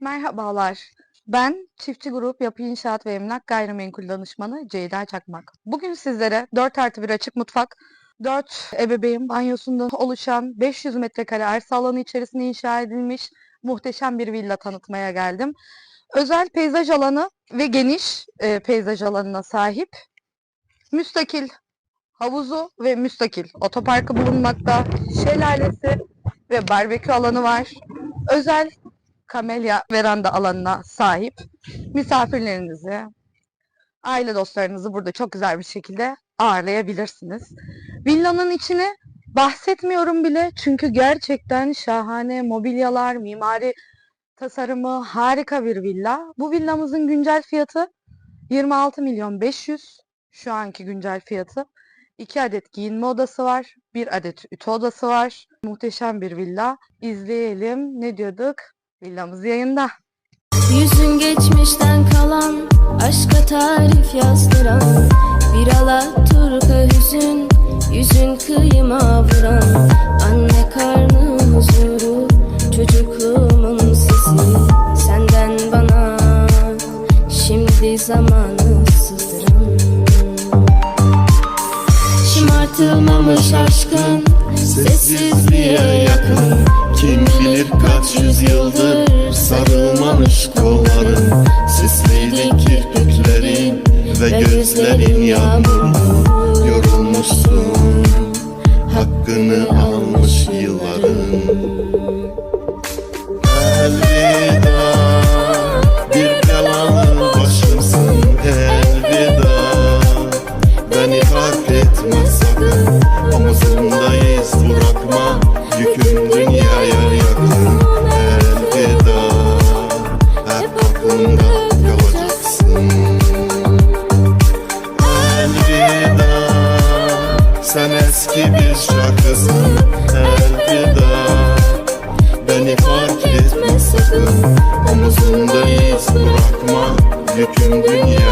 Merhabalar. Ben Çiftçi Grup Yapı İnşaat ve Emlak Gayrimenkul Danışmanı Ceyda Çakmak. Bugün sizlere 4 artı 1 açık mutfak, 4 ebeveyn banyosundan oluşan 500 metrekare arsa alanı içerisinde inşa edilmiş muhteşem bir villa tanıtmaya geldim. Özel peyzaj alanı ve geniş e, peyzaj alanına sahip. Müstakil havuzu ve müstakil otoparkı bulunmakta. Şelalesi ve barbekü alanı var. Özel kamelya veranda alanına sahip. Misafirlerinizi, aile dostlarınızı burada çok güzel bir şekilde ağırlayabilirsiniz. Villanın içini bahsetmiyorum bile çünkü gerçekten şahane mobilyalar, mimari tasarımı harika bir villa. Bu villamızın güncel fiyatı 26 milyon 500 şu anki güncel fiyatı. 2 adet giyinme odası var, bir adet ütü odası var. Muhteşem bir villa. İzleyelim. Ne diyorduk? Villamız yayında. Yüzün geçmişten kalan Aşka tarif yazdıran Bir Alaturka hüzün Yüzün kıyıma vuran Anne karnı huzuru Çocukluğumun sesi Senden bana Şimdi zamanı sızdıran Şımartılmamış aşkın Sessizliğe yakın Kim bilir kaç yüzyıldır sarılmamış kolların Sisliydi kirpiklerin ve gözlerin yağmurlu Yorulmuşsun Sen eski bir şarkısın. Elveda. Beni fark etme sakın. Omuzumdayız bırakma. Yüküm dünyaya